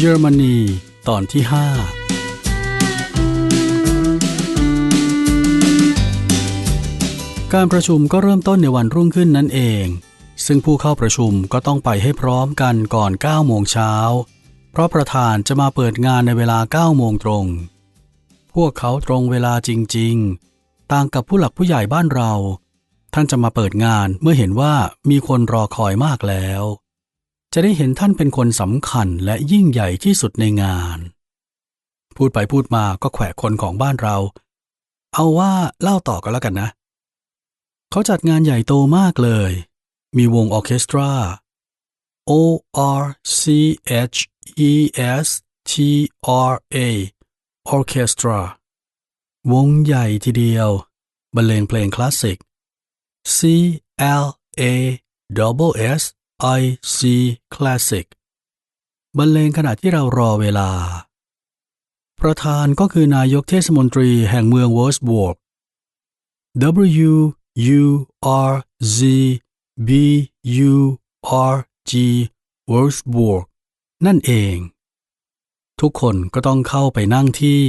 เยอรมนี ตอนที่ 5 การประชุมก็เริ่มต้นในวันรุ่งขึ้นนั่นเอง ซึ่งผู้เข้าประชุมก็ต้องไปให้พร้อมกันก่อน 9 โมงเช้า เพราะประธานจะมาเปิดงานในเวลา 9 โมงตรง พวกเขาตรงเวลาจริง ๆ ต่างกับผู้หลักผู้ใหญ่บ้านเรา ท่านจะมาเปิดงานเมื่อเห็นว่ามีคนรอคอยมากแล้ว จะได้เห็นท่านเป็นคนสำคัญและยิ่งใหญ่ที่สุดในงาน พูดไปพูดมาก็แขวะคนของบ้านเรา เอาว่าเล่าต่อกันแล้วกันนะ เขาจัดงานใหญ่โตมากเลย มีวงออเคสตรา O R C H E S T R A Orchestra วงใหญ่ทีเดียว บรรเลงเพลงคลาสสิก C L A double S I C Classic บรรเลงขณะที่เรารอเวลา ประธานก็คือนายกเทศมนตรีแห่งเมืองวอร์สบวร์ก W U R Z B U R G w o r s b u r g นั่นเอง ทุกคนก็ต้องเข้าไปนั่งที่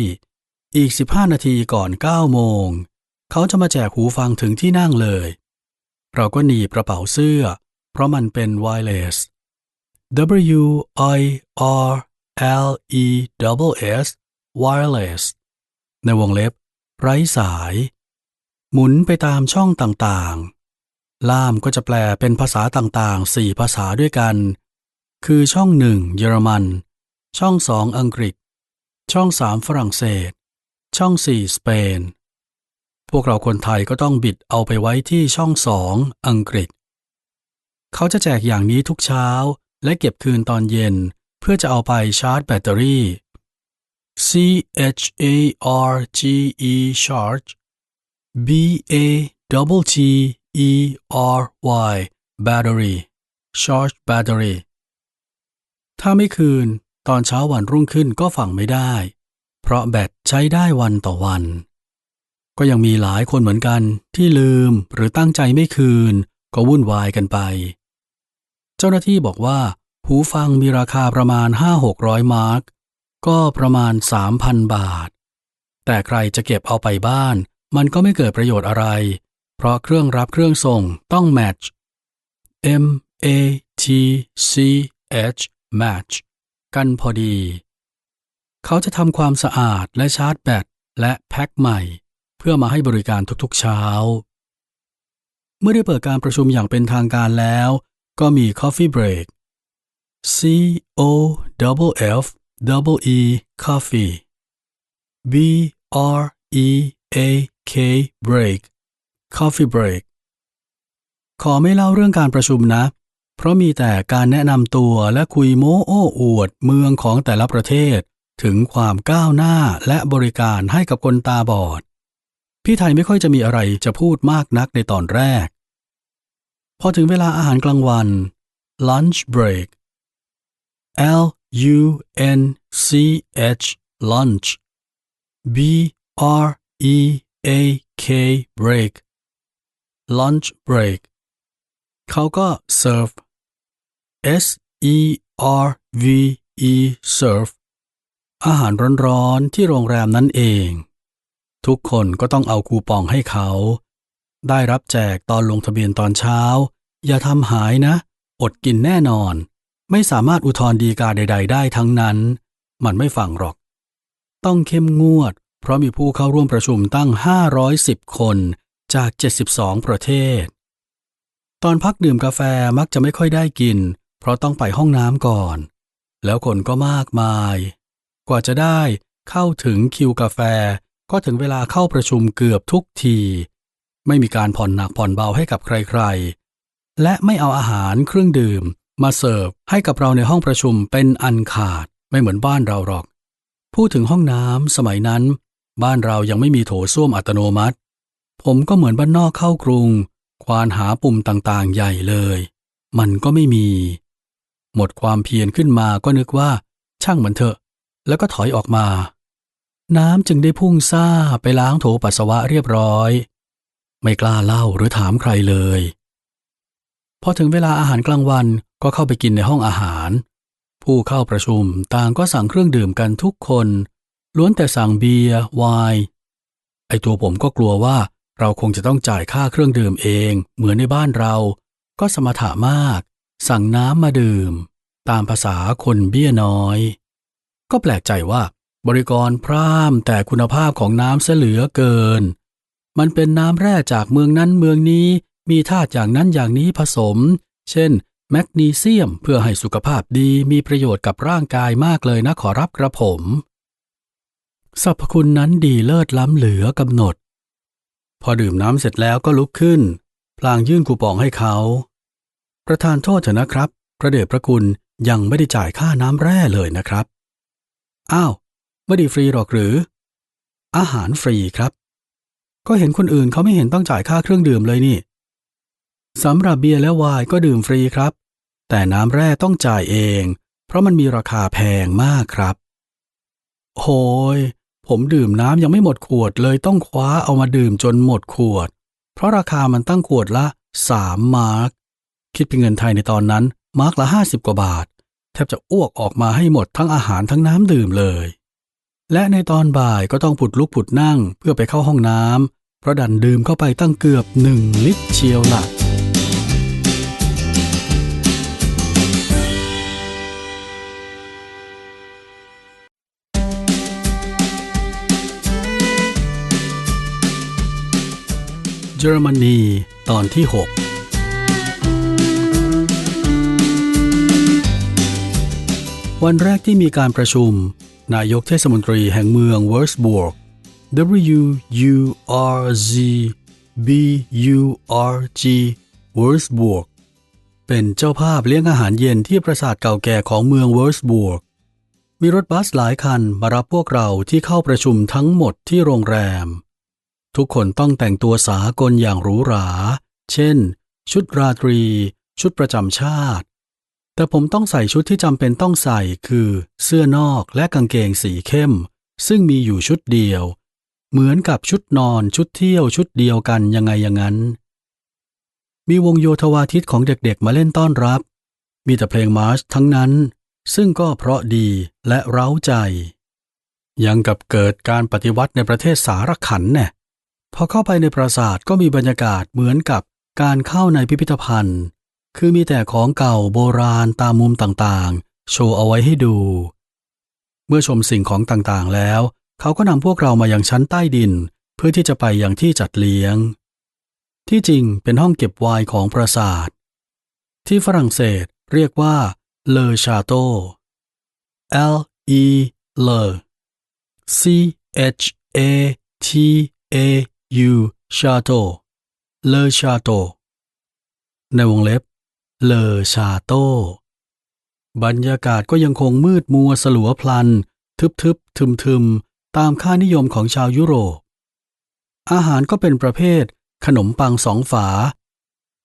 อีก 15 นาทีก่อน 9 โมง เขาจะมาแจกหูฟังถึงที่นั่งเลย เราก็หนีกระเป๋าเสื้อ เพราะมันเป็น wireless W I R L E S wireless ในวงเล็บ ไร้สาย หมุนไปตามช่องต่างๆ ล่ามก็จะแปลเป็นภาษาต่างๆสี่ภาษาด้วยกัน คือช่องหนึ่งเยอรมัน ช่องสองอังกฤษ ช่องสามฝรั่งเศส ช่องสี่สเปน พวกเราคนไทยก็ต้องบิดเอาไปไว้ที่ช่องสองอังกฤษ เขาจะแจกอย่างนี้ทุกเช้า และเก็บคืนตอนเย็น เพื่อจะเอาไปชาร์จแบตเตอรี่ C H A R G E charge B A double T E R Y battery charge battery ถ้าไม่คืนตอนเช้าวันรุ่งขึ้นก็ฝังไม่ได้ เพราะแบตใช้ได้วันต่อวัน ก็ยังมีหลายคนเหมือนกันที่ลืมหรือตั้งใจไม่คืน ก็วุ่นวายกันไป เจ้าหน้าที่บอกว่า หูฟังมีราคาประมาณ 5-600 มาร์กก็ประมาณ 3,000 บาท แต่ใครจะเก็บเอาไปบ้าน มันก็ไม่เกิดประโยชน์อะไร เพราะเครื่องรับเครื่องส่งต้องแมทช์ M A T C H match กันพอดี เขาจะทำความสะอาดและชาร์จแบตและแพ็คใหม่ เพื่อมาให้บริการทุกๆเช้า เมื่อได้เปิดการประชุมอย่างเป็นทางการแล้ว ก็มี Coffee Break C O F F E E Coffee B R E A K Break Coffee Break ขอไม่เล่าเรื่องการประชุมนะ เพราะมีแต่การแนะนำตัวและคุยโม้โอ้อวดเมืองของแต่ละประเทศ ถึงความก้าวหน้าและบริการให้กับคนตาบอด พี่ไทยไม่ค่อยจะมีอะไรจะพูดมากนักในตอนแรก พอถึงเวลาอาหารกลางวัน lunch break L U N C H lunch B R E A K break lunch break เขาก็ serve S E R V E serve อาหารร้อนๆที่โรงแรมนั่นเอง ทุกคนก็ต้องเอาคูปองให้เขา ได้รับแจกตอนลงทะเบียนตอนเช้า อย่าทำหายนะ อดกินแน่นอน ไม่สามารถอุทธรณ์ดีกาใด ๆ ได้ทั้งนั้น มันไม่ฟังหรอก ต้องเข้มงวด เพราะมีผู้เข้าร่วมประชุมตั้ง 510 คนจาก 72 ประเทศ ตอนพักดื่มกาแฟมักจะไม่ค่อยได้กิน เพราะต้องไปห้องน้ำก่อน แล้วคนก็มากมาย กว่าจะได้เข้าถึงคิวกาแฟ ก็ถึงเวลาเข้าประชุมเกือบทุกที ไม่มีการผ่อนหนักผ่อนเบาให้กับใครๆ และไม่เอาอาหารเครื่องดื่ม มาเสิร์ฟให้กับเราในห้องประชุมเป็นอันขาดไม่เหมือนบ้านเราหรอก พูดถึงห้องน้ำสมัยนั้น บ้านเรายังไม่มีโถส้วมอัตโนมัติ ผมก็เหมือนบ้านนอกเข้ากรุง ควานหาปุ่มต่างๆ ใหญ่เลย มันก็ไม่มี หมดความเพียรขึ้นมาก็นึกว่า ช่างมันเถอะ แล้วก็ถอยออกมา น้ำจึงได้พุ่งซ่าไปล้างโถปัสสาวะเรียบร้อย ไม่กล้าเล่าหรือถามใครเลยพอถึงเวลาอาหารกลางวันก็เข้าไปกินในห้องอาหาร ผู้เข้าประชุมต่างก็สั่งเครื่องดื่มกันทุกคน ล้วนแต่สั่งเบียร์ไวน์ไอตัวผมก็กลัวว่าเราคงจะต้องจ่ายค่าเครื่องดื่มเอง เหมือนในบ้านเรา ก็สมถะมาก สั่งน้ำมาดื่ม ตามภาษาคนเบี้ยน้อย ก็แปลกใจว่า บริกรพร่ำแต่คุณภาพของน้ำเสเหลือเกิน มันเป็นน้ำแร่จากเมืองนั้นเมืองนี้มีธาตุอย่างนั้นอย่างนี้ผสม เช่น แมกนีเซียมเพื่อให้สุขภาพดีมีประโยชน์กับร่างกายมากเลยนะขอรับกระผมสรรพคุณนั้นดีเลิศล้ำเหลือกำหนด พอดื่มน้ำเสร็จแล้วก็ลุกขึ้น พลางยื่นคูปองให้เขา ประธานโทษเถอะนะครับ พระเดชพระคุณยังไม่ได้จ่ายค่าน้ำแร่เลยนะครับ อ้าว ไม่ได้ฟรีหรอกหรือ อาหารฟรีครับ ก็เห็นคนอื่นเขาไม่เห็นต้องจ่ายค่าเครื่องดื่มเลยนี่สำหรับเบียร์และไวน์ก็ดื่มฟรีครับ แต่น้ำแร่ต้องจ่ายเอง เพราะมันมีราคาแพงมากครับ โหย ผมดื่มน้ำยังไม่หมดขวดเลยต้องคว้าเอามาดื่มจนหมดขวด เพราะราคามันตั้งขวดละสามมาร์กคิดเป็นเงินไทยในตอนนั้น มาร์กละห้าสิบกว่าบาท แทบจะอ้วกออกมาให้หมดทั้งอาหารทั้งน้ำดื่มเลย และในตอนบ่ายก็ต้องผุดลุกผุดนั่งเพื่อไปเข้าห้องน้ำเพราะดันดื่มเข้าไปตั้งเกือบหนึ่งลิตรเชียวล่ะเยอรมนีตอนที่ 6 วันแรกที่มีการประชุม นายกเทศมนตรีแห่งเมืองเวิร์สบวร์ก W U R Z B U R G เวิร์สบวร์กเป็นเจ้าภาพเลี้ยงอาหารเย็นที่ปราสาทเก่าแก่ของเมืองเวิร์สบวร์กมีรถบัสหลายคันมารับพวกเราที่เข้าประชุมทั้งหมดที่โรงแรม ทุกคนต้องแต่งตัวสากลอย่างหรูหรา เช่น ชุดราตรี ชุดประจำชาติ แต่ผมต้องใส่ชุดที่จำเป็นต้องใส่คือ เสื้อนอกและกางเกงสีเข้ม ซึ่งมีอยู่ชุดเดียว เหมือนกับชุดนอนชุดเที่ยวชุดเดียวกันยังไงอย่างนั้น มีวงโยธวาทิตของเด็กๆมาเล่นต้อนรับ มีแต่เพลงมาร์ชทั้งนั้น ซึ่งก็เพราะดีและเร้าใจ ยังกับเกิดการปฏิวัติในประเทศสารขันแน่พอเข้าไปในปราสาทก็มีบรรยากาศเหมือนกับการเข้าในพิพิธภัณฑ์ คือมีแต่ของเก่าโบราณตามมุมต่างๆ โชว์เอาไว้ให้ดู เมื่อชมสิ่งของต่างๆแล้ว เขาก็นำพวกเรามายังชั้นใต้ดิน เพื่อที่จะไปยังที่จัดเลี้ยง ที่จริงเป็นห้องเก็บไวน์ของปราสาท ที่ฝรั่งเศสเรียกว่าเลอชาโต L E Le C H A T A U Chateau Le Chateau ในวงเล็บ Le Chateau บรรยากาศก็ยังคงมืดมัวสลัวพลัน ทึบๆ ทึมๆ ตามค่านิยมของชาวยุโรป อาหารก็เป็นประเภท ขนมปังสองฝา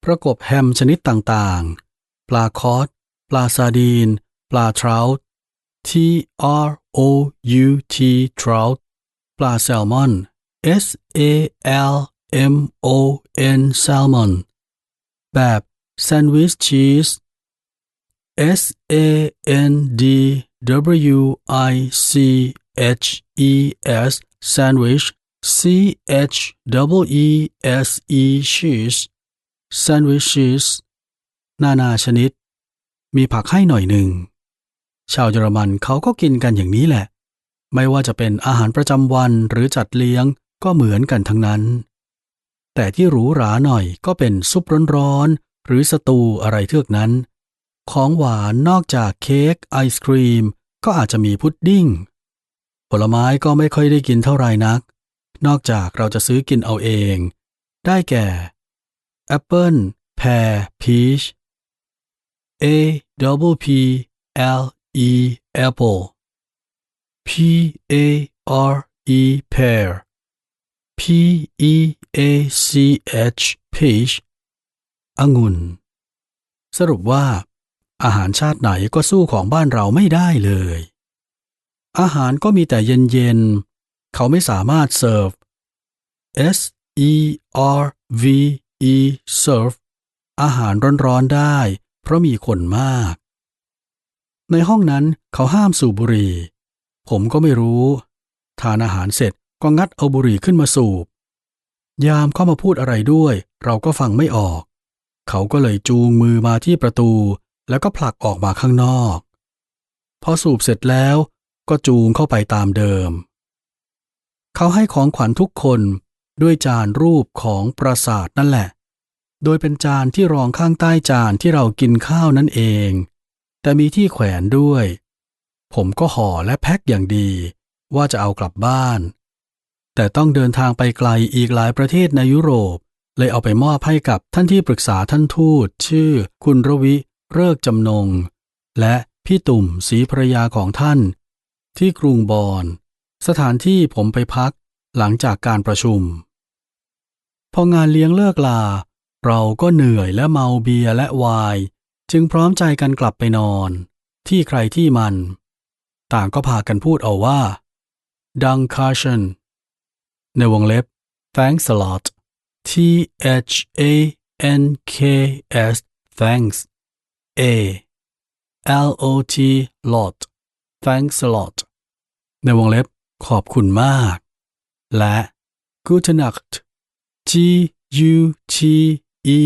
ประกบแฮมชนิดต่างๆ ปลาคอสปลาซาดีน ปลาทราว T R O U T trout ปลาแซลมอน S A L M O N salmon แบบ แซนด์วิชชีส S A N D W I C H E S sandwich C H W E S E cheese sandwiches นานาชนิด มีผักให้หน่อยหนึ่ง ชาวเยอรมันเขาก็กินกันอย่างนี้แหละ ไม่ว่าจะเป็นอาหารประจำวันหรือจัดเลี้ยงก็เหมือนกันทั้งนั้น แต่ที่หรูหราหน่อยก็เป็นซุปร้อนๆ หรือสตูอะไรเทือกนั้น ของหวานนอกจากเค้กไอศครีม ก็อาจจะมีพุดดิ้ง ผลไม้ก็ไม่ค่อยได้กินเท่าไรนัก นอกจากเราจะซื้อกินเอาเอง ได้แก่แอปเปิลแพรพีช A double P L E apple P A R E pear P E A C H peach องุ่น สรุปว่า อาหารชาติไหนก็สู้ของบ้านเราไม่ได้เลย อาหารก็มีแต่เย็นๆ เขาไม่สามารถเสิร์ฟ S E R V E serve อาหารร้อนๆได้ เพราะมีคนมาก ในห้องนั้นเขาห้ามสูบบุหรี่ ผมก็ไม่รู้ ทานอาหารเสร็จก็งัดเอาบุหรี่ขึ้นมาสูบ ยามเข้ามาพูดอะไรด้วย เราก็ฟังไม่ออก เขาก็เลยจูงมือมาที่ประตู แล้วก็ผลักออกมาข้างนอก พอสูบเสร็จแล้วก็จูงเข้าไปตามเดิม เขาให้ของขวัญทุกคนด้วยจานรูปของปราสาทนั่นแหละ โดยเป็นจานที่รองข้างใต้จานที่เรากินข้าวนั่นเอง แต่มีที่แขวนด้วย ผมก็ห่อและแพ็คอย่างดี ว่าจะเอากลับบ้าน แต่ต้องเดินทางไปไกลอีกหลายประเทศในยุโรป เลยเอาไปมอบให้กับท่านที่ปรึกษาท่านทูต ชื่อ คุณรวิเริกจำนง และพี่ตุ่มศรีภรยาของท่าน ที่กรุงบอนสถานที่ผมไปพักหลังจากการประชุม พองานเลี้ยงเลิกลา เราก็เหนื่อยและเมาเบียร์และวน์จึงพร้อมใจกันกลับไปนอน ที่ใครที่มัน ต่างก็พากันพูดเอาว่า ดังคาชันในวงเล็บ thanks a lot T H A N K S thanks A L O T lot thanks a lot ในวงเล็บขอบคุณมาก และ Gute Nacht G U T E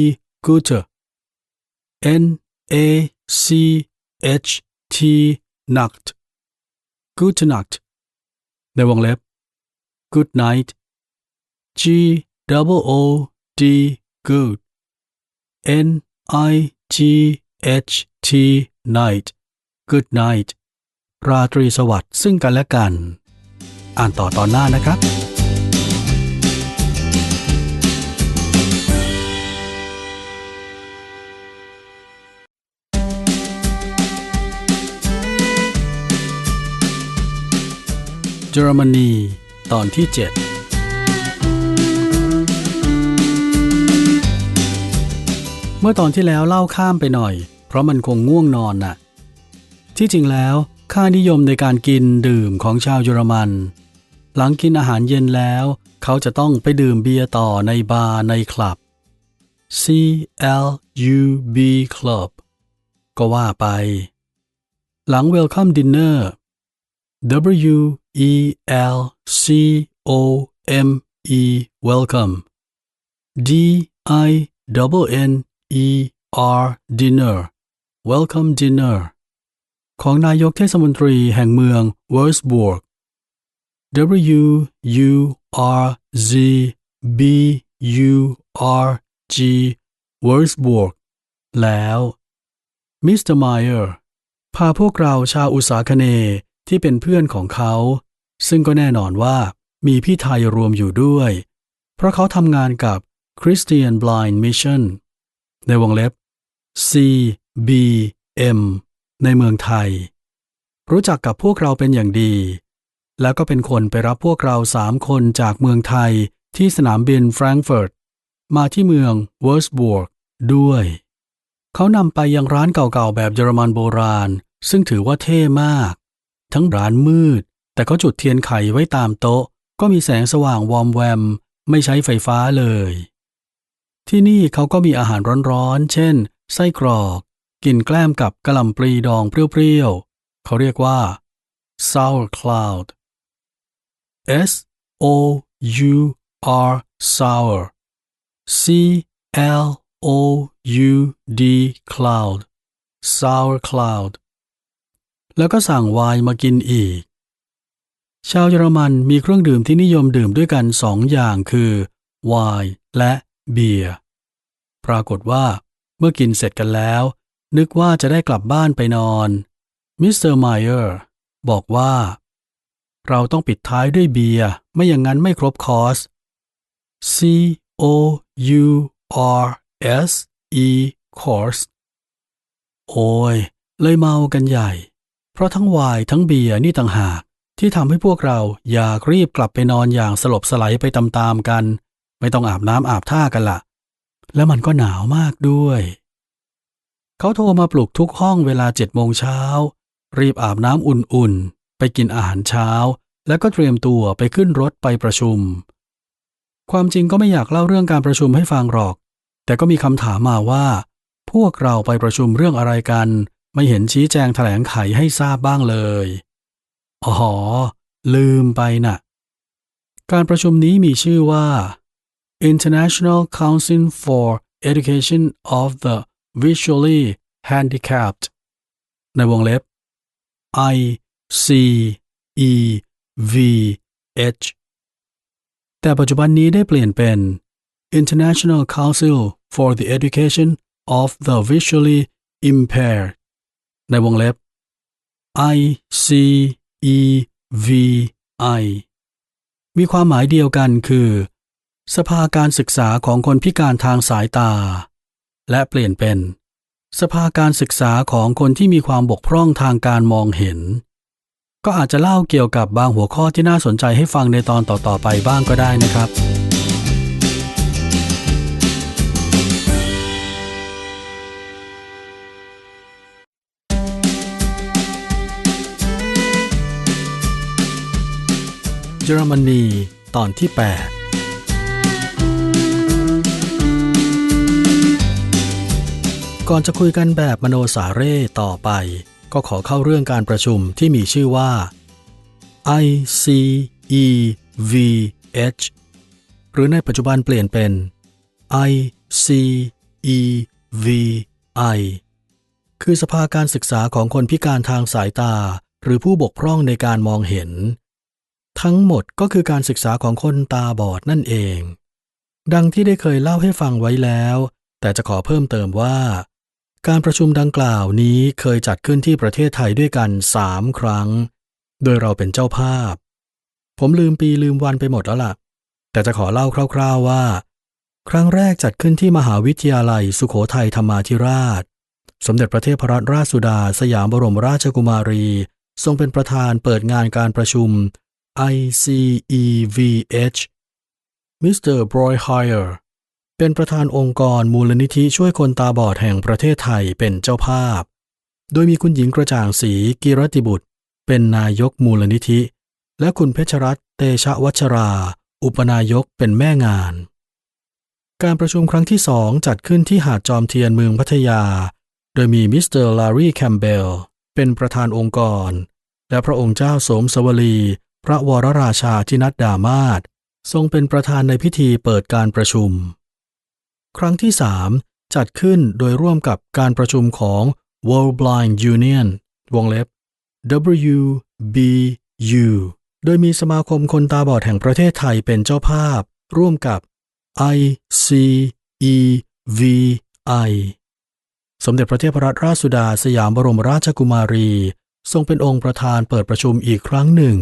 Gute N A C H T Nacht Gute Nacht ในวงเล็บ Good night G double O D good N I G H T night good night ราตรีสวัสดิ์ซึ่งกันและกัน อ่านต่อตอนหน้านะครับเยอรมนี ตอนที่ 7 มื่อตอนที่แล้วเล่าข้ามไปหน่อย เพราะมันคงง่วงนอนน่ะ ที่จริงแล้วค่านิยมในการกินดื่มของชาวเยอรมัน หลังกินอาหารเย็นแล้ว เขาจะต้องไปดื่มเบียร์ต่อในบาร์ในคลับ C L U B Club ก็ว่าไป หลัง Welcome Dinner W E L C O M E Welcome D I double N E R Dinner Welcome Dinner ของนายกเทศมนตรีแห่งเมืองเวอร์สบวก W U R Z B U R G เวอร์สบวกแล้วมิสเตอร์ไมเออร์พาพวกเราชาวอุตสาคเนที่เป็นเพื่อนของเขา ซึ่งก็แน่นอนว่ามีพี่ไทยรวมอยู่ด้วย เพราะเขาทำงานกับ Christian Blind Mission ในวงเล็บ C B M ในเมืองไทย รู้จักกับพวกเราเป็นอย่างดี แล้วก็เป็นคนไปรับพวกเราสามคนจากเมืองไทยที่สนามบินแฟรงก์เฟิร์ตมาที่เมืองเวอร์สบวกด้วย เขานำไปยังร้านเก่าๆแบบเยอรมันโบราณ ซึ่งถือว่าเท่มาก ทั้งร้านมืด แต่ก็จุดเทียนไขไว้ตามโต๊ะ ก็มีแสงสว่างวอมแวม ไม่ใช้ไฟฟ้าเลย ที่นี่เขาก็มีอาหารร้อนๆ เช่น ไส้กรอก กินแกล้มกับกะหล่ำปลีดองเปรี้ยวๆ เขาเรียกว่า sauerkraut S O U R sour C L O U D cloud sauerkraut แล้วก็สั่งไวน์มากินอีก ชาวเยอรมันมีเครื่องดื่มที่นิยมดื่มด้วยกันสองอย่างคือไวน์และ เบียร์ปรากฏว่าเมื่อกินเสร็จกันแล้ว นึกว่าจะได้กลับบ้านไปนอน มิสเตอร์ไมเออร์บอกว่า เราต้องปิดท้ายด้วยเบียร์ไม่อย่างนั้นไม่ครบคอร์ส C O U R S E course โอ้ย เลยเมากันใหญ่ เพราะทั้งไวน์ทั้งเบียร์นี่ต่างหากที่ทำให้พวกเราอยากรีบกลับไปนอนอย่างสลบสไลด์ไปตามๆกัน ไม่ต้องอาบน้ำอาบท่ากันละ่ะแล้วมันก็หนาวมากด้วย เขาโทรมาปลุกทุกห้องเวลาเจ็ดโมงเช้า รีบอาบน้ำอุ่นๆ ไปกินอาหารเช้า แล้วก็เตรียมตัวไปขึ้นรถไปประชุม ความจริงก็ไม่อยากเล่าเรื่องการประชุมให้ฟังหรอก แต่ก็มีคำถามมาว่า พวกเราไปประชุมเรื่องอะไรกัน ไม่เห็นชี้แจงแถลงไขให้ทราบบ้างเลย อ๋อ ลืมไปน่ะ การประชุมนี้มีชื่อว่า International Council for Education of the Visually Handicapped ในวงเล็บ I C E V H แต่ปัจจุบันนี้ได้เปลี่ยนเป็น International Council for the Education of the Visually Impaired ในวงเล็บ I C E V I มีความหมายเดียวกันคือ สภาการศึกษาของคนพิการทางสายตา และเปลี่ยนเป็น สภาการศึกษาของคนที่มีความบกพร่องทางการมองเห็น ก็อาจจะเล่าเกี่ยวกับบางหัวข้อที่น่าสนใจให้ฟังในตอนต่อๆไปบ้างก็ได้นะครับเยอรมนีตอนที่ 8 ก่อนจะคุยกันแบบมโนสาเร่ต่อไป ก็ขอเข้าเรื่องการประชุมที่มีชื่อว่า ICEVH หรือในปัจจุบันเปลี่ยนเป็น ICEVI คือสภาการศึกษาของคนพิการทางสายตา หรือผู้บกพร่องในการมองเห็น ทั้งหมดก็คือการศึกษาของคนตาบอดนั่นเอง ดังที่ได้เคยเล่าให้ฟังไว้แล้ว แต่จะขอเพิ่มเติมว่า การประชุมดังกล่าวนี้เคยจัดขึ้นที่ประเทศไทยด้วยกันสามครั้ง โดยเราเป็นเจ้าภาพ ผมลืมปีลืมวันไปหมดแล้วล่ะ แต่จะขอเล่าคร่าวๆว่า ครั้งแรกจัดขึ้นที่มหาวิทยาลัยสุโขทัยธรรมาธิราช สมเด็จพระเทพรัตนราชสุดา สยามบรมราชกุมารี ทรงเป็นประธานเปิดงานการประชุม ICEVH มิสเตอร์บรอยไฮเออร์ เป็นประธานองค์กรมูลนิธิช่วยคนตาบอดแห่งประเทศไทยเป็นเจ้าภาพ โดยมีคุณหญิงกระจ่างศรีกิรติบุตร เป็นนายกมูลนิธิ และคุณเพชรรัตน์เตชะวัชรา อุปนายกเป็นแม่งาน การประชุมครั้งที่สองจัดขึ้นที่หาดจอมเทียนเมืองพัทยา โดยมีมิสเตอร์ลารีแคมเบลเป็นประธานองค์กร และพระองค์เจ้าสมสวลี พระวรราชาธินัดดามาศทรงเป็นประธานในพิธีเปิดการประชุม ครั้งที่ 3 จัดขึ้นโดยร่วมกับการประชุมของ World Blind Union วงเล็บ WBU โดยมีสมาคมคนตาบอดแห่งประเทศไทยเป็นเจ้าภาพ ร่วมกับ ICEVI สมเด็จพระเทพรัตนราชสุดาสยามบรมราชกุมารี ทรงเป็นองค์ประธานเปิดประชุมอีกครั้งหนึ่ง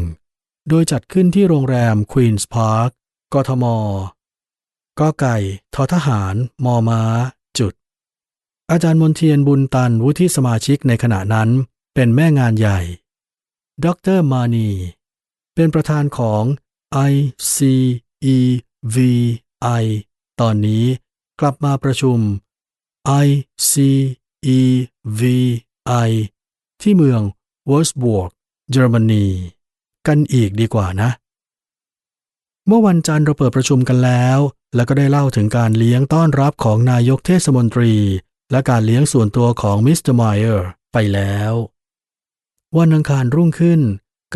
โดยจัดขึ้นที่โรงแรมควีนส์พาร์ค กทม กไก่ทอทหาร มอม้า จุด อาจารย์มนเทียนบุญตันวุฒิสมาชิกในขณะนั้นเป็นแม่งานใหญ่ ดรมานี เป็นประธานของ ICEVI ตอนนี้กลับมาประชุม ICEVI ที่เมืองวอร์สบวกเยอรมนี กันอีกดีกว่านะ เมื่อวันจันทร์เราเปิดประชุมกันแล้ว แล้วก็ได้เล่าถึงการเลี้ยงต้อนรับของนายกเทศมนตรี และการเลี้ยงส่วนตัวของมิสเตอร์ไมเออร์ไปแล้ว วันอังคารรุ่งขึ้น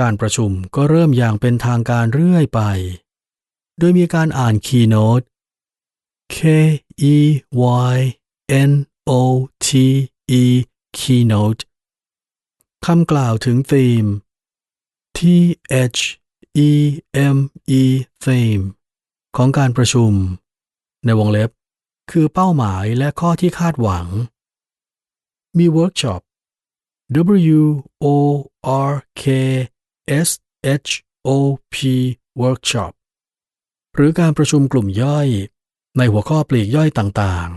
การประชุมก็เริ่มอย่างเป็นทางการเรื่อยไป โดยมีการอ่านคีย์โนต K E Y N O T E keynote คำกล่าวถึงธีม T H E M E theme ของการประชุม ในวงเล็บ คือเป้าหมายและข้อที่คาดหวัง มีเวิร์กช็อป W O R K S H O P workshop หรือการประชุมกลุ่มย่อย ในหัวข้อปลีกย่อยต่าง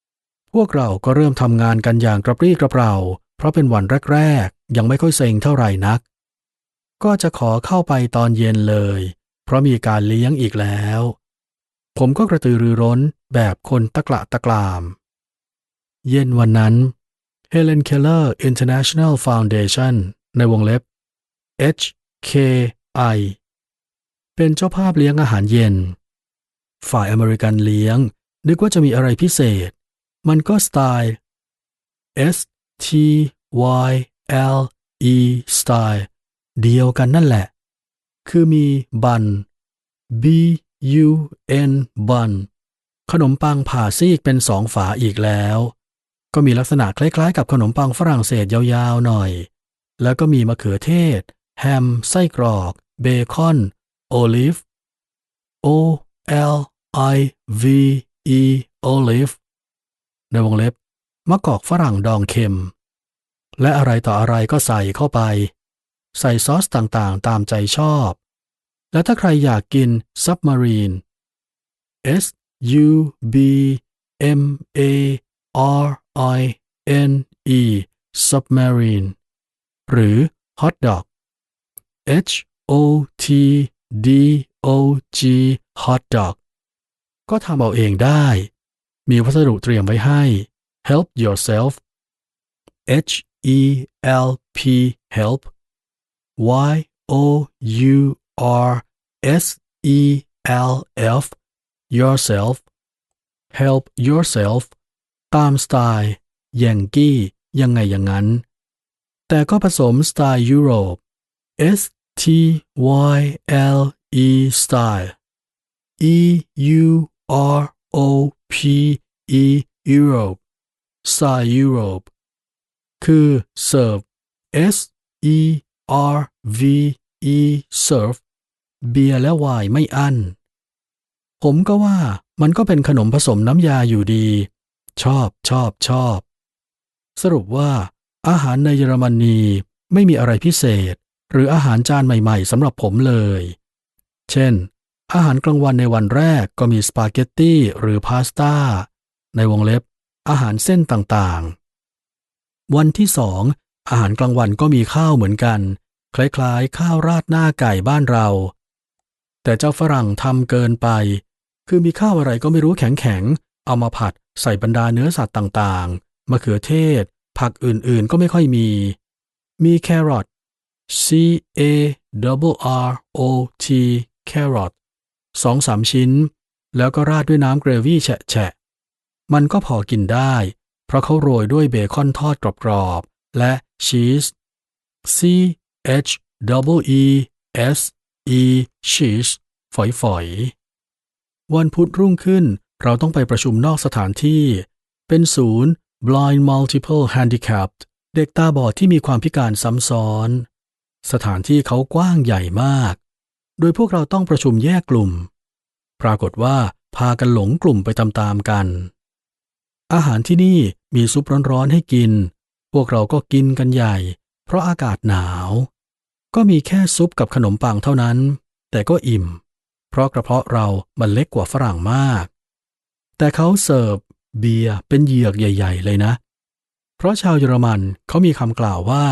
ๆ พวกเราก็เริ่มทำงานกันอย่างกระปรี้กระเปร่า เพราะเป็นวันแรกๆ ยังไม่ค่อยเซ็งเท่าไหร่นัก ก็จะขอเข้าไปตอนเย็นเลย เพราะมีการเลี้ยงอีกแล้ว ผมก็กระตือรือร้นแบบคนตะกละตะกราม เย็นวันนั้น Helen Keller International Foundation ในวงเล็บ HKI เป็นเจ้าภาพเลี้ยงอาหารเย็น ฝ่ายอเมริกันเลี้ยง นึกว่าจะมีอะไรพิเศษ มันก็สไตล์ S T Y L E style เดียวกันนั่นแหละ คือมีบัน B U N บันขนมปังผ่าซีกเป็นสองฝาอีกแล้ว ก็มีลักษณะคล้ายๆ กับขนมปังฝรั่งเศสยาวๆหน่อย แล้วก็มีมะเขือเทศ แฮม ไส้กรอก เบคอน โอลิฟ O L I V E olive ในวงเล็บมะกอกฝรั่งดองเค็ม และอะไรต่ออะไรก็ใส่เข้าไป ใส่ซอสต่างๆ ตามใจชอบ และถ้าใครอยากกิน submarine S U B M A R I N E submarine หรือ hot dog H O T D O G hot dog ก็ทำเอาเองได้ มีวัสดุเตรียมไว้ให้ help yourself H E L P help Y O U R S E L F yourself help yourself ตามสไตล์ยังกี้ยังไงอย่างนั้น แต่ก็ผสมสไตล์ยุโรป S T Y L E style E U R O P E Europe style Europe คือ serve S E R V E serve เบียร์และไวน์ไม่อั้น ผมก็ว่ามันก็เป็นขนมผสมน้ำยาอยู่ดี ชอบชอบชอบ สรุปว่า อาหารในเยอรมนีไม่มีอะไรพิเศษ หรืออาหารจานใหม่ๆสำหรับผมเลย เช่น อาหารกลางวันในวันแรกก็มีสปาเกตตี้หรือพาสต้า ในวงเล็บ อาหารเส้นต่างๆ วันที่สองอาหารกลางวันก็มีข้าวเหมือนกัน คล้ายๆ ข้าวราดหน้าไก่บ้านเรา แต่เจ้าฝรั่งทำเกินไป คือมีข้าวอะไรก็ไม่รู้แข็งๆ เอามาผัดใส่บรรดาเนื้อสัตว์ต่างๆ มะเขือเทศ ผักอื่นๆ ก็ไม่ค่อยมี มีแครอท C A R R O T carrot สองสามชิ้น แล้วก็ราดด้วยน้ำเกรวี่แฉะๆมันก็พอกินได้ เพราะเขาโรยด้วยเบคอนทอดกรอบๆ และชีส C H E E S E cheese ฝอยวันพุธรุ่งขึ้นเราต้องไปประชุมนอกสถานที่ เป็นศูนย์ Blind Multiple Handicapped เด็กตาบอดที่มีความพิการซ้ำซ้อน สถานที่เขากว้างใหญ่มาก โดยพวกเราต้องประชุมแยกกลุ่ม ปรากฏว่าพากันหลงกลุ่มไปตามๆกัน อาหารที่นี่มีซุปร้อนๆให้กิน พวกเราก็กินกันใหญ่ เพราะอากาศหนาว ก็มีแค่ซุปกับขนมปังเท่านั้น แต่ก็อิ่ม เพราะกระเพาะเรามันเล็กกว่าฝรั่งมาก แต่เขาเสิร์ฟเบียร์เป็นเหยือกใหญ่ ๆ เลยนะ เพราะชาวเยอรมันเขามีคำกล่าวว่า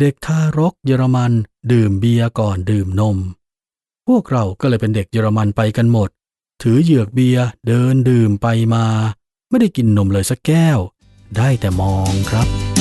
เด็กทารกเยอรมันดื่มเบียร์ก่อนดื่มนม พวกเราก็เลยเป็นเด็กเยอรมันไปกันหมด ถือเหยือกเบียร์เดินดื่มไปมา ไม่ได้กินนมเลยสักแก้ว ได้แต่มองครับ